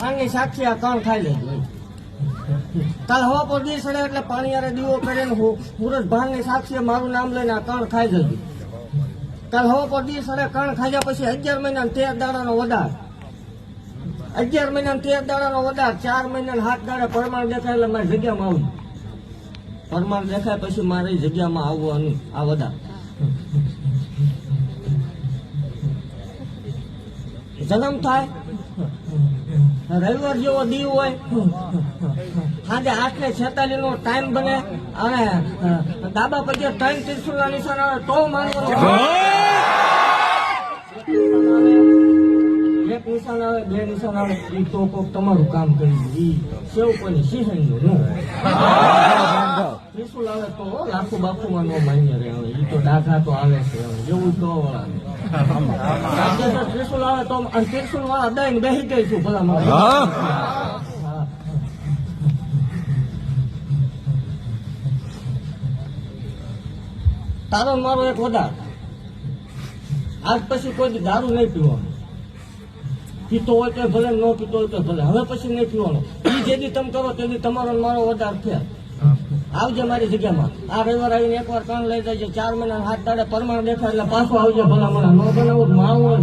પાણી સાક્ષી આ કણ ખાઈ લે. કાલ હવા પર દી સડે એટલે પાણી યારે દીવો કરીને ભાંગની સાક્ષી મારું નામ લઈને આ કણ ખાઈ જજો કાલ હવા પર દી સડે કણ ખાધ્યા પછી અગિયાર મહિના તેર દાડાનો વધાર અગિયાર મહિના તેર દાડાનો વધાર ચાર મહિના હાથ દાડે પરમાણ દેખાય એટલે મારી જગ્યામાં આવું. પરમાણ દેખાય પછી મારી જગ્યામાં આવવાનું, આ વધાર જન્મ થાય? રવિવાર જેવો દી હોય. સાંજે આઠ ને છેતાલીસ નો ટાઈમ બને. અને દાબા પછી ત્રણ ત્રિશુલ ના નિશાન આવે તો માનવાનું એક નિશાન આવે બે નિશાન આવે એ તો કોક તમારું કામ કરી દે સેવ કોની? સિંહનું નો ત્રિશુલ આવે તો લાખો બાપુમાં નો માન્ય રહે હવે. એ તો ડાઘા તો આવે છે હવે જેવું તો વાળા ત્રિશુલ આવે તો ત્રિશુલ વાળા દઈને બેસી ગઈ છું ભલા મારે હા. તારો મારો એક વધાર. આજ પછી કોઈ દારૂ નહીં પીવાનો. પીતો હોય તો ભલે, ન પીતો હોય તો ભલે. હવે પછી નહીં પીવાનો એ જે દી તમે કરો તે તમારો મારો વધાર છે. આવજે મારી જગ્યામાં. આ રવિવાર આવીને એકવાર કાન લઈ જાય ચાર મહિના હાથ દાડે પરમાણ દેખાય એટલે પાછો આવજે ભલા મને ન બનાવું માવું